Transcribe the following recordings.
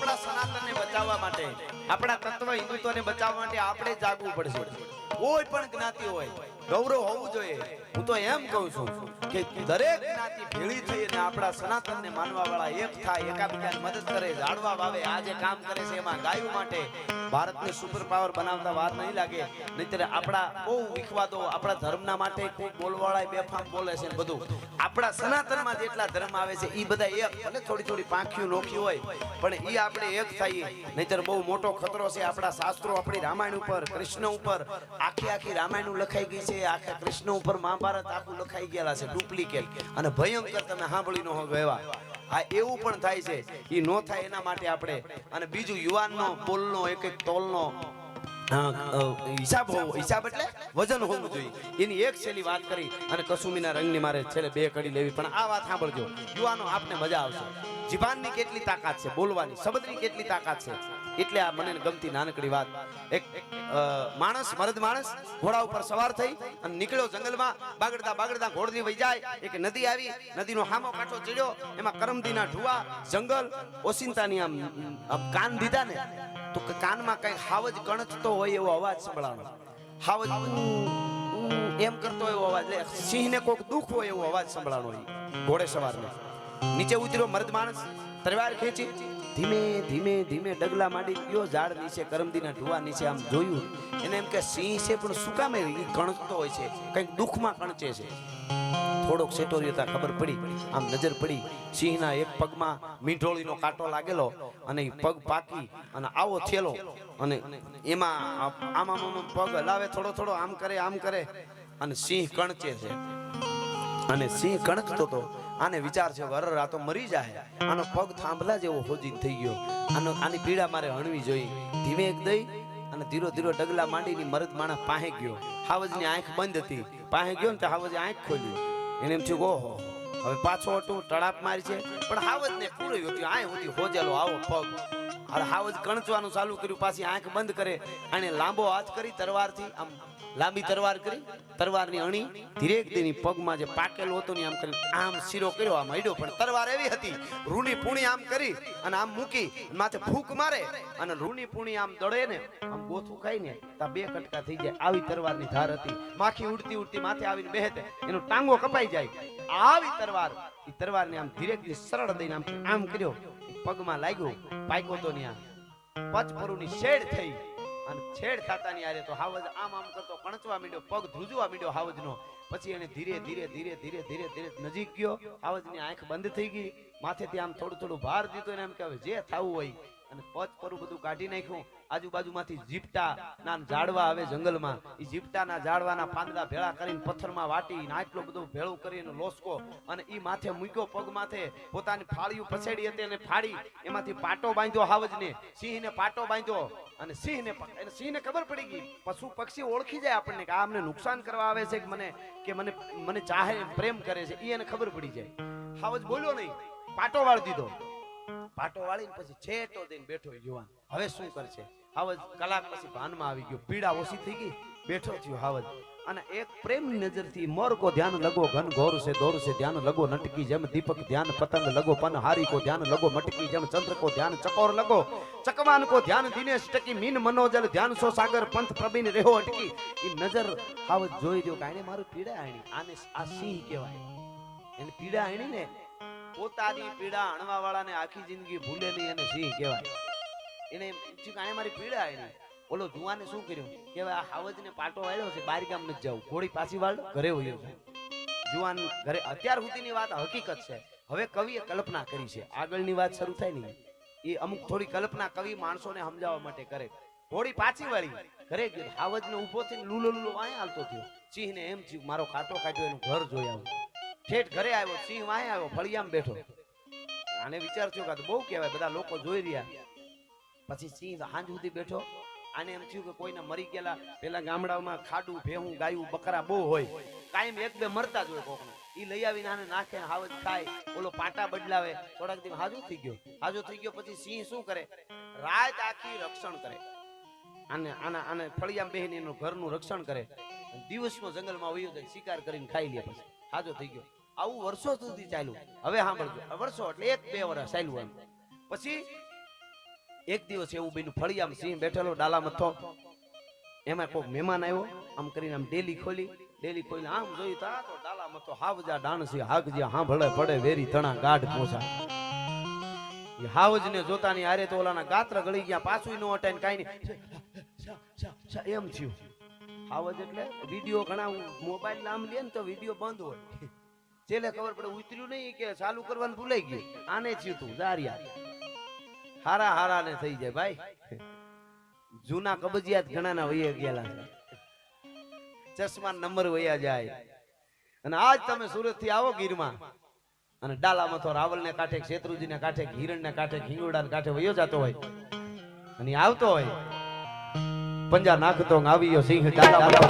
આપણા સનાતનને બચાવવા માટે, આપણા તત્વ હિન્દુત્વને બચાવવા માટે આપણે જાગવું પડશે. કોઈ પણ જ્ઞાતિ હોય ગૌરવ હોવું જોઈએ. હું તો એમ કહું છું કે દરેક જ્ઞાતિ ભેળી થઈ અને આપણા સનાતનને માનવા વાળા એક થાય, એકાબીજાને મદદ કરે ઝાડવા વાવે આ જે કામ કરે છે એમાં ગાયો માટે. ભારતને સુપર પાવર બનાવતા વાર નહીં લાગે. નહીતર આપણા બહુ વિખવાદો, આપણા ધર્મના માટે કોઈ બોલવાળા બેફામ બોલે છે બધું. આપણા સનાતનમાં જેટલા ધર્મ આવે છે એ બધા એક, ભલે થોડી થોડી પાંખીઓ નોખી હોય, પણ એ આપણે એક થઈએ. નહીતર બહુ મોટો ખતરો છે આપણા શાસ્ત્રો આપણી રામાયણ ઉપર, કૃષ્ણ ઉપર. આખી આખી રામાયણ લખાઈ ગઈ છે. આખા કૃષ્ણ ઉપર મહાભારત આખું લખાઈ ગયેલા છે, ડુપ્લિકેટ. અને ભયંકર તમે સાંભળી ન હોય હા, એવું પણ થાય છે. એ નો થાય એના માટે આપણે, અને બીજું યુવાનનો, બોલનો એક એક તોલનો હિસાબ હોવો, હિસાબ એટલે વજન હોવું જોઈએ. એની એક છેલ્લી વાત કરી, અને કસુમીના રંગની મારે છેલ્લે બે કડી લેવી, પણ આ વાત સાંભળજો. યુવાનો આપને મજા આવશે. જીભાનની કેટલી તાકાત છે, બોલવાની, શબ્દની કેટલી તાકાત છે? એટલે આ મને ગમતી નાનકડી વાત. એક માણસ, મરદ માણસ, ઘોડા ઉપર સવાર થઈ અને નીકળ્યો જંગલમાં. બાગડતા બાગડતા ઘોડની વહી જાય. એક નદી આવી, નદીનો હામો કાંઠો ચડ્યો. એમાં કરમદીના ઢુવા, જંગલ, ઓસિંતાની આમ કાન દીધા ને, તો કાનમાં કઈ હાવજ કણચતો હોય એવો અવાજ સંભળાણો. હાવજ એમ કરતો એવો અવાજ. એટલે સિંહને કોઈક દુઃખ હોય એવો અવાજ સંભળાણો ઘોડે સવારને. નીચે ઉતર્યો મર્દ માણસ તરવાર ખેંચી. ધીમે ધીમે ધીમે ડગલા માંડી ગયો, ઝાડ નીચે, કરમદીના ઢુવા નીચે આમ જોયું. એને એમ કે, સિંહ છે, પણ શું કામે એ? કણચતો હોય છે. કંઈક દુઃખમાં કણચે છે. થોડોક સેટો રહ્યો ત્યાં ખબર પડી. આમ નજર પડી. સિંહના એક પગમાં મીંઢોળીનો કાંટો લાગેલો અને પગ પાકી અને આવો થયેલો અને એમાં આમ આમ પગ હલાવે, થોડો થોડો, આમ કરે આમ કરે. અને સિંહ કણચે છે. અને સિંહ કણકતો તો આને વિચાર છે વર રાતો મરી જાય આનો પગ થાંભલા જેવો હોજી થઈ ગયો. આનો આની પીડા મારે હણવી જોઈ. ધીમે એક દઈ અને ધીરો ધીરો ડગલા માંડીની મરદ માણસ પાસે ગયો. હાવજની આંખ બંધ હતી. પાસે ગયો ને તો હાવજે આંખ ખોલી એને એમ થયું, ઓહો, હવે પાછો હટું તળાપ મારી છે. પણ હાવજને પૂરી હતી આય હતી હોજેલો આવો પગ. હાવજ કણચવાનું ચાલુ કર્યું, પાછી આંખ બંધ કરે. અને લાંબો હાથ કરી તરવારથી આમ લાંબી તરવાર કરી, તરવારની અણી ધીરેક દેની પગમાં જે પાકેલો હતો ને આમ કરી, આમ શીરો કર્યો, આમ હડ્યો પણ તરવાર એવી હતી, રૂની પૂણી આમ કરી અને આમ મૂકી માથે ફૂંક મારે અને રૂની પૂણી આમ દળે ને, આમ ગોથું ખાઈ ને ત્યાં બે કટકા થઈ જાય. આવી તરવારની ધાર હતી. માખી ઉડતી ઉડતી માથે આવીને બેહતે એનો ટાંગો કપાઈ જાય. આવી તરવાર, ઈ તરવારને આમ ધીરેક સરળ દઈને આમ આમ કર્યો. પગમાં લાગ્યો પાયકો તો ન્યા. પચપરુની શેડ થઈ. અને છેડ ખાતાની આરે તો હાવજ આમ આમ કરતો કણચવા માંડ્યો, પગ ધ્રુજવા માંડ્યો હાવજનો. પછી એને ધીરે ધીરે ધીરે ધીરે ધીરે ધીરે નજીક ગયો. હાવજની આંખ બંધ થઈ ગઈ. માથેથી આમ થોડું થોડું ભાર દીધો ને એમ કે જે થાવું હોય અને પચ પરું બધું કાઢી નાખ્યું. આજુબાજુમાંથી જીપટા ના ઝાડવા આવે જંગલમાં. એ જીપટાના ઝાડવાના પાંદડા ભેળા કરીને પથ્થરમાં વાટી આટલું બધું ભેળું કરીને લોસકો અને એ માથે મૂક્યો પગ માથે. પોતાની ફાળીઓ પછેડી હતી અને ફાડી. એમાંથી પાટો બાંધ્યો હાવજને. સિંહને પાટો બાંધ્યો અને સિંહને સિંહને ખબર પડી ગઈ. પશુ પક્ષી ઓળખી જાય આપણને કે આ અમને નુકસાન કરવા આવે છે કે મને કે મને મને ચાહે પ્રેમ કરે છે. એ એને ખબર પડી જાય. હાવજ બોલ્યો નહીં. પાટો વાળી દીધો. પાટો વાળીને પછી છેટો દઈને બેઠો યુવાન હવે શું કરશે? હાવજ કલાક પછી ભાનમાં આવી ગયો. પીડા ઓછી થઈ ગઈ, બેઠો થયો હાવજ. અને એક પ્રેમની નજરથી મોરકો ધ્યાન લગો, ઘન ઘોર સે દોર સે ધ્યાન લગો, નટકી જેમ દીપક ધ્યાન, પતંગ લગો, પન હારી કો ધ્યાન લગો, મટકી જેમ ચંદ્ર કો ધ્યાન, ચકોર લગો. ચકવાન કો ધ્યાન, દિનેશ ટકી, મીન મનોજલ ધ્યાન, સો સાગર પંથ પ્રબીન રેહો અટકી. એ નજર હાવજ જોઈ રહ્યો કે આને મારું પીડા આણી આને આ સિંહ કહેવાય. એને પીડા આણી ને પોતાની પીડા અણવા વાળાને આખી જિંદગી ભૂલે નહીં એને સિંહ કહેવાય. એને થયું મારી પીડા આવી. ઓલો જુવાને શું કર્યું? કે આ હાવજને પાટો વાળ્યો છે બાર ગામ નથી જવું. ઘોડી પાછી વાળ, ઘરે હોય જુવાન ઘરે અત્યાર સુધીની વાત હકીકત છે. હવે કવિએ કલ્પના કરી છે. આગળની વાત શરૂ થાય ને એ અમુક થોડી કલ્પના કવિ માણસોને સમજાવવા માટે કરે. ઘોડી પાછી વાળી. ઘરે ગયો. હાવજને ઊભો થઈને લૂલો લૂલો વાય હાલતો થયો. સિંહને એમ થયું, મારો કાટો કાઢ્યો, એનું ઘર જોઈ ઠેઠ ઘરે આવ્યો, સિંહ વાય આવ્યો, ફળિયામાં બેઠો. આને વિચાર થયો કે બહુ કહેવાય, બધા લોકો જોઈ રહ્યા. પછી સિંહ હાંજ સુધી બેઠો. આને એમ થયું કે કોઈને મરી ગયેલા, પેલા ગામડામાં ખાડું, ભેહું, ગાયું, બકરા બહુ હોય. કાયમ એક બે મરતા જ હોય કોકને. એ લઈ આવીને આને નાખે, હાવજ ખાય, ઓલો પાટા બદલાવે. થોડાક દિવસ હાજુ થઈ ગયો. હાજુ થઈ ગયો પછી સિંહ શું કરે? રાત આખી રક્ષણ કરે. આને, આના, આને ફળિયામાં બેહીને એનું ઘરનું રક્ષણ કરે. દિવસમાં જંગલમાં વયો જાય, શિકાર કરીને ખાઈ લે પછી. હાજો થઈ ગયો. આવું વર્ષો સુધી ચાલ્યું. હવે સાંભળજો. વર્ષો એટલે એક બે વર્ષ ચાલ્યું એમ. પછી એક દિવસ એવું બન્યું, ફળિયામાં સિંહ બેઠેલો, ડાલા મથો. એમાં કોઈ મહેમાન આવ્યો. આમ કરીને આમ ડેલી ખોલી ડેલી ખોલી. આમ જોયું તો આ તો ડાલા મથો, હાવજા ડાણસી હાગજી, હાંભળે, પડે, વેરી, તણા, ગાઢ પોસા. હાવજને જોતાની આરે તો ઓલાના ગાત્ર ગળી ગયા પાછું ન હટાઈને કાંઈ નહીં. એમ થયું. હાવજ એટલે વીડિયો ઘણા, મોબાઈલ નામ લે ને તો વીડિયો બંધ હોય. છેલ્લે ખબર પડે, ઉતર્યું નહીં કે ચાલુ કરવાનું ભૂલાઈ ગયું. આને થયું તું દારિયા હારા હારા ને થઈ જાય, ભાઈ. જૂના કબજિયાત ઘણા ના વહી ગયેલા ચશ્મા નંબર વયા જાય. અને આજ તમે સુરતથી આવો ગીરમાં. અને ડાલામાં તો રાવલ ને કાંઠે શેત્રુજી ને કાંઠે હિરણ ને કાંઠે ખીંગોડા ને કાંઠે વયો જતો હોય. અને આવતો હોય. પંજા નાખતો ને આવી ગયો સિંહ ડાલામાં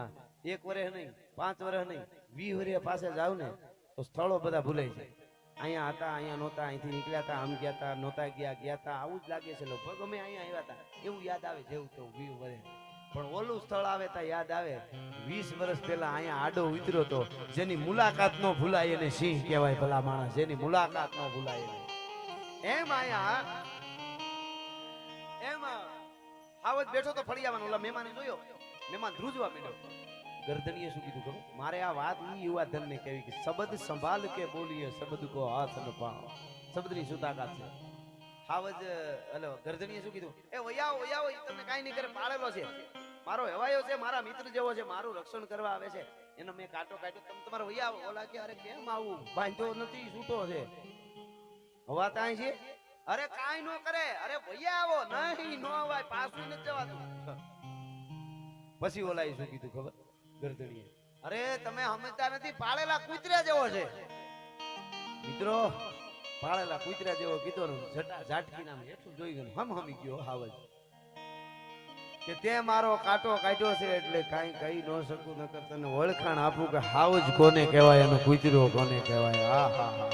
સુરતમાં એક વર્ષ નહીં, પાંચ વર્ષ નહીં વી વર્ષ પાસે જાવ ને, તો સ્થળો બધા ભૂલાઈ જાય. અહીંયા હતા, અહીંયા નહોતા, અહીંથી નીકળ્યા હતા, આમ ગયા હતા, નહોતા ગયા ગયા હતા, આવું જ લાગે છે. લોકો ગમે અહીંયા આવ્યા હતા. એવું યાદ આવે જેવું તો વી વર્ષ પણ ઓલું સ્થળ આવે તા યાદ આવે. વીસ વર્ષ પહેલા અહીંયા આડો ઉતર્યો તો જેની મુલાકાત નો ભૂલાય એને સિંહ કહેવાય ભલા માણસ. જેની મુલાકાત નો ભૂલાય એમ અહીંયા, એમ આવત બેઠો તો ફળિયામાં ઓલા મહેમાને જોયો? મહેમાન ધ્રુજવા માંડ્યો ગરદણીએ શું કીધું ખબર? મારે આ વાત ઈ યુવા ધનને કહેવી કે શબ્દ સંભાળ કે બોલીએ, શબ્દ કો હાથ ન પાઓ શબ્દની શું છે? હાવજ હલો ગરદણીએ શું કીધું? એ વયાવો ઈ તમને કાઈ નહીં કરે, પાળેલો છે. મારો હેવાયો છે, મારા મિત્ર જેવો છે, મારું રક્ષણ કરવા આવે છે. એનો મેં કાંટો કાઢ્યો, તમે તમારો વયાવો ઓલા કે, અરે, કેમ આવું? બાંધ્યો નથી છૂટો છે. હવા તાય છે? અરે, કાઈ નો કરે. અરે ભૈયા આવો નહીં, નો અવાય, પાછું નથી જવાતું પછી ઓલાએ શું કીધું ખબર? ગરદડીએ અરે તમે સમજતા નથી પાળેલા કૂતરા જેવો છે. મિત્રો પાળેલા કૂતરા જેવો કીધો ને જટા ઝાટકી નામ એટલું જોઈ ગયું હમ હમી ગયો હાવજ. કે તે મારો કાંટો કાઢ્યો છે એટલે કાઈ કહી ન શકું નકર તને ઓળખાણ આપું કે હાવજ કોને કહેવાય અને કૂતરો કોને કહેવાય? આ હા હા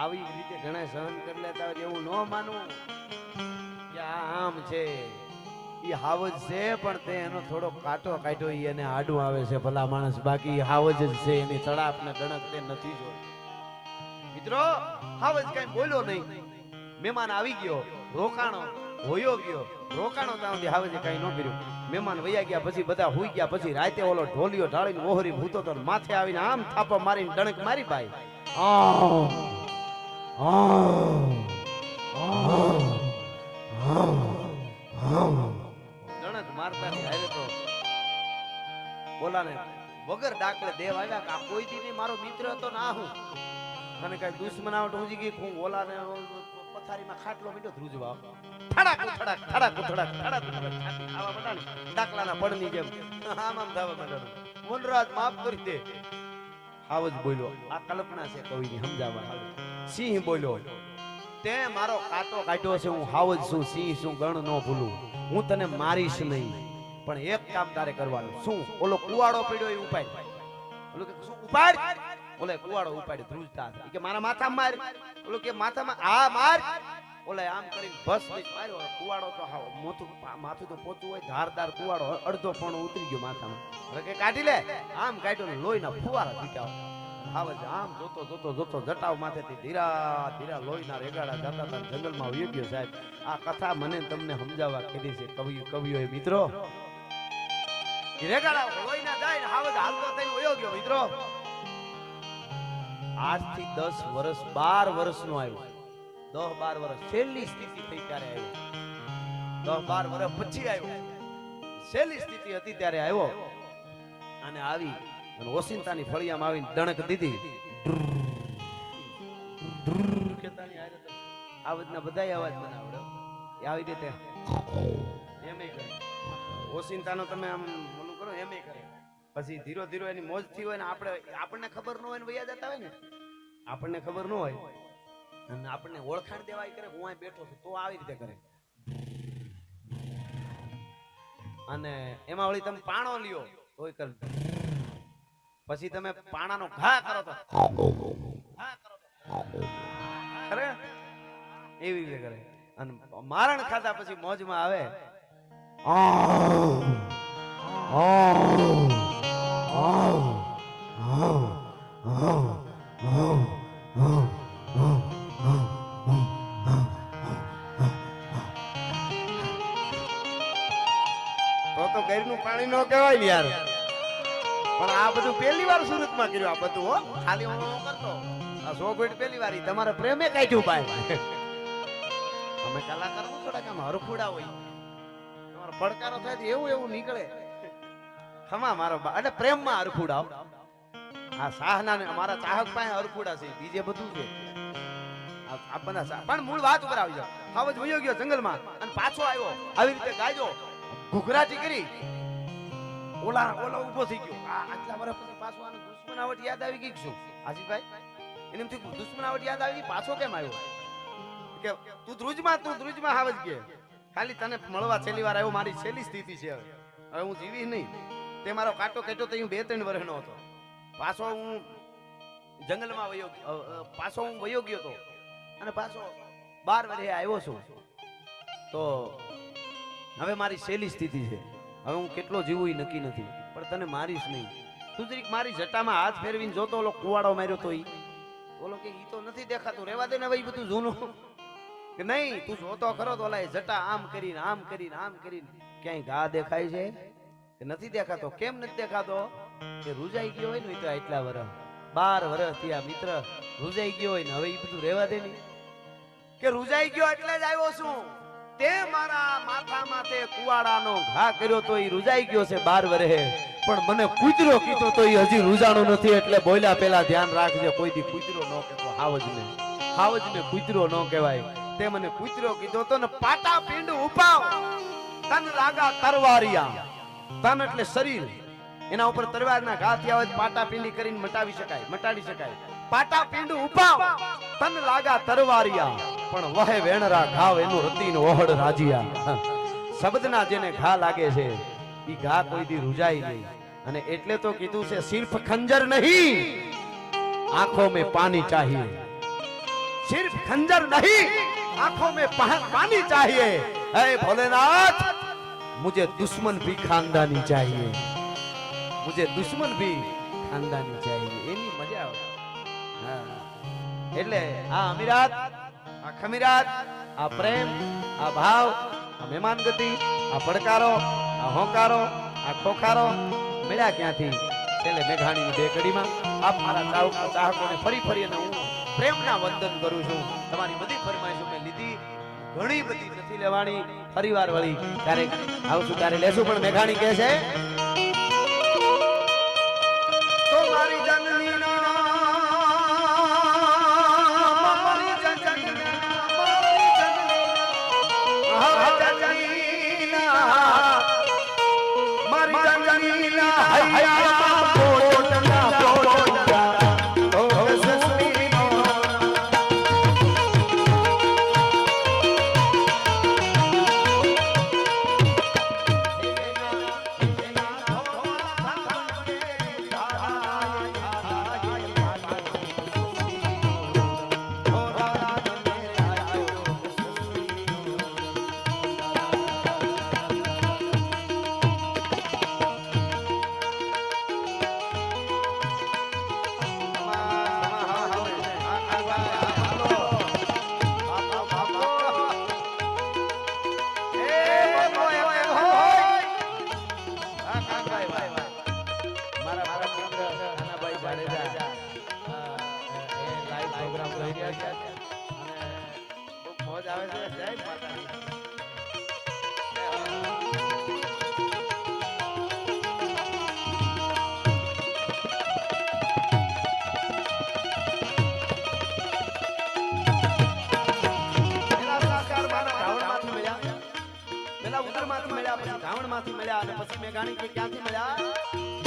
આવી રીતે ઘણા સહન કરી લેતા એવું ન માનવું. કે આ આમ છે. ઈ હાવજ છે, પણ તે એનો થોડો કાંટો કાઢ્યો એને આડું આવે છે ભલા માણસ. બાકી હાવજ જ છે, એની તળાપ ને ગણક તે નથી જો મિત્રો હાવજ કઈ બોલ્યો નહીં. મહેમાન આવી ગયો, રોકાણો હોયો ગયો. રોકાણો ત્યાં હાવજે કઈ ન કર્યું. મહેમાન વયા ગયા પછી બધા હુઈ ગયા પછી રાતે ઓલો ઢોલિયો ઢાળીને ઓહરી ભૂતો તો માથે આવીને આમ થાપો મારીને ડણક મારી ભાઈ. આ જણક મારતા હારે તો બોલાને વગર ડાકલે દેવ આવ્યા આ કોઈ દી મારો મિત્ર હતો ના હું. મને કઈ દુશ્મનાવટ ઉજી ગઈ હું ઓલાને પથારીમાં ખાટલો મીઠો ધ્રુજવા થડાક થડાક થડાક થડાક થડાક આવા બધાને ડાકલાના પડની જેમ. આમ આમ ધાવા માંડવાનું. વનરાજ, માફ કરી દે. આવજ બોલ્યો. આ કલ્પના છે કવિની, સમજાવવા. સિંહ બોલ્યો. તે મારો કાટો કાઢ્યો છે, હું હાવજ છું, સિંહ છું, ગણ ન ભૂલું. હું તને મારીશ નહીં. પણ એક કામ તારે કરવાનું. શું? ઓલો કુવાડો પડ્યો એ ઉપાડ. ઓલો કે શું, ઉપાડ? ઓલે કુવાડો ઉપાડ, ધ્રુજતા કે મારા માથામાં માર. ઓલો કે માથામાં આ માર. ઓલે આમ કરીને બસ માર્યો. કુવાડો તો હાવ મોથું માથું તો પોતું હોય ધારદાર કુવાડો અડધો પણ ઉતરી ગયો માથામાં. કે કાઢી લે. આમ કાઢ્યો લોહીના ફુવારા છૂટ્યા હાવજ આમ જોતો જોતો જોતો જટાવ માથેથી ધીરા ધીરા લોહીના રેગાડા જાતા હતા જંગલમાં વયો ગયો સાહેબ. આ કથા મને તમને સમજાવવા કીધી છે કવિ, કવિઓએ. મિત્રો રેગાડા લોહીના જાય ને આવજ હાલતો થઈને વયો ગયો, મિત્રો. આજથી દસ વર્ષ, બાર વર્ષનો આવ્યો. દસ બાર વર્ષ. છેલ્લી સ્થિતિ થઈ ત્યારે આવ્યો. દસ બાર વર્ષ પછી આવ્યો. છેલ્લી સ્થિતિ હતી ત્યારે આવ્યો. અને આવી અને ઓસિંતાની ફળિયામાં આવીને દણક દીધી. આ રીતના બધાય અવાજ મને આવડે આવી રીતે. એમે કરે. ઓસિંતાનો તમે આમ ઓલું કરો, એમ કરે. પછી ધીરો ધીરો એની મોજથી હોય ને આપણે, આપણને ખબર ન હોય ને વૈયા જતા હોય ને. આપણને ખબર ન હોય. અને આપણને ઓળખાણ દેવાય કરે હું અહીં બેઠો છું, તો આવી રીતે કરે. અને એમાં વળી તમે પાણો લ્યો, તોય કર પછી તમે પાણાનો ઘા કરો તો. કરે એવી રીતે કરે. અને મારણ ખાધા પછી મોજમાં આવે. તો તો ઘરનું પાણી ન કહેવાય યાર. પણ આ બધું પહેલી વાર સુરતમાં કર્યું આ બધું હો. ખાલી હું હું કરતો. આ સો ગોઈટ પહેલી વાર તમારા પ્રેમે કાઢ્યું ભાઈ. અમે કલાકારનું થોડાક આમ હરખુડા હોય. તમારો પડકારો થાય તો એવું એવું નીકળે. ખમા મારો એટલે પ્રેમમાં હરખુડા આ સાહના ને અમારા ચાહક પાસે હરખુડા છે બીજે બધું છે. આ- આ પણ મૂળ વાત ઉપર આવી જાવ હવે જ વયો ગયો જંગલમાં. અને પાછો આવ્યો. આવી રીતે ગાજો ઘુઘરાટી કરી. ઓલા ઓલા ઊભો થઈ ગયો. આ આટલા વર્ષ પછી પાછો આનો દુશ્મનાવટ યાદ આવી ગઈ છું શું? આશીષભાઈ એને એમ થયું દુશ્મનાવટ યાદ આવી ગઈ પાછો કેમ આવ્યો? કે તું ધ્રુજમાં તું ધ્રુજમાં હાવ જ કે. ખાલી તને મળવા છેલ્લી વાર આવ્યો મારી છેલ્લી સ્થિતિ છે. હવે હવે હું જીવી નહીં. તે મારો કાંટો કેટો તો હું બે ત્રણ વર્ષનો હતો. પાછો હું જંગલમાં વયો પાછો હું વયો ગયો હતો અને પાછો બાર વર્ષે આવ્યો છું. તો હવે મારી છેલ્લી સ્થિતિ છે. હવે હું કેટલો જીવું નક્કી નથી. પણ તને મારીશ નહીં. તું મારી જટામાં હાથ ફેરવીને જોતો ઓલો કુવાડો માર્યો તો ઈ. ઓલો કે ઈ તો નથી દેખાતું. રેવા દે ને ભાઈ બધું જૂનું. કે નહીં, તું જોતો ખરો તો ઓલા એ જટા આમ કરીને આમ કરીને આમ કરીને. ક્યાંય ઘા દેખાય છે? કે નથી દેખાતો? કેમ નથી દેખાતો? કે રૂજાઈ ગયો હોય ને તો એટલા વર્ષ બાર વર્ષ થયા, મિત્ર. રૂજાઈ ગયો હોય ને હવે ઈ બધું રેવા દે ને. કે રૂજાઈ ગયો એટલે જ આવ્યો છું. તે મારા માથા માથે કુવાડાનો ઘા કર્યો તો એ રૂજાઈ ગયો છે બાર વર્ષે પણ મને કૂતરો કીધો તો એ હજી રૂજાણો નથી એટલે બોલ્યા પેલા ધ્યાન રાખજે, કોઈ દી કૂતરો ન કહેતો હાવજ ને હાવજ ને કૂતરો ન કહેવાય. તે મને કૂતરો કીધો તો ને પાટા પિંડ ઉપાવ. તન લાગા તરવારિયા. તન એટલે શરીર. એના ઉપર તરવારના ઘા થયા હોય પાટા પિંડી કરીને મટાવી શકાય, મટાડી શકાય. પાટા પિંડ ઉપાવ. તન લાગા તરવારિયા. પણ વહે વેણરા ઘાવ એનું રતિન ઓહડ રાજીયા. શબ્દના જેને ઘા લાગે છે એ ઘા કોઈથી રૂજાઈ નહીં. અને એટલે તો કીધું છે, સિર્ફ ખંજર નહીં, આંખો મેં પાણી ચાહીએ. સિર્ફ ખંજર નહીં, આંખો મેં પાણી ચાહીએ. હે ભોલેનાથ, મુજે દુશ્મન ભી ખાનદાની ચાહીએ. મુજે દુશ્મન ભી ખાનદાની ચાહીએ. એની મજા આવે. એટલે આ અમીરાત આ ખમીરાત આ પ્રેમ, આ ભાવ, આ મહેમાન ગતિ, આ પડકારો, આ હોંકારો, આ ખોખારો, મળ્યા ક્યાંથી? છેલ્લે મેઘાણીની બે કડીમાં આપ મારા ચાહક ચાહકોને ફરી ફરી અને હું પ્રેમના વંદન કરું છું. તમારી બધી ફરમાઈશો મેં લીધી, ઘણી બધી નથી લેવાની. ફરીવાર વળી ક્યારેક આવશું ત્યારે લેશું, પણ મેઘાણી કહે છે हया પછી કે ક્યાંથી મળ્યા?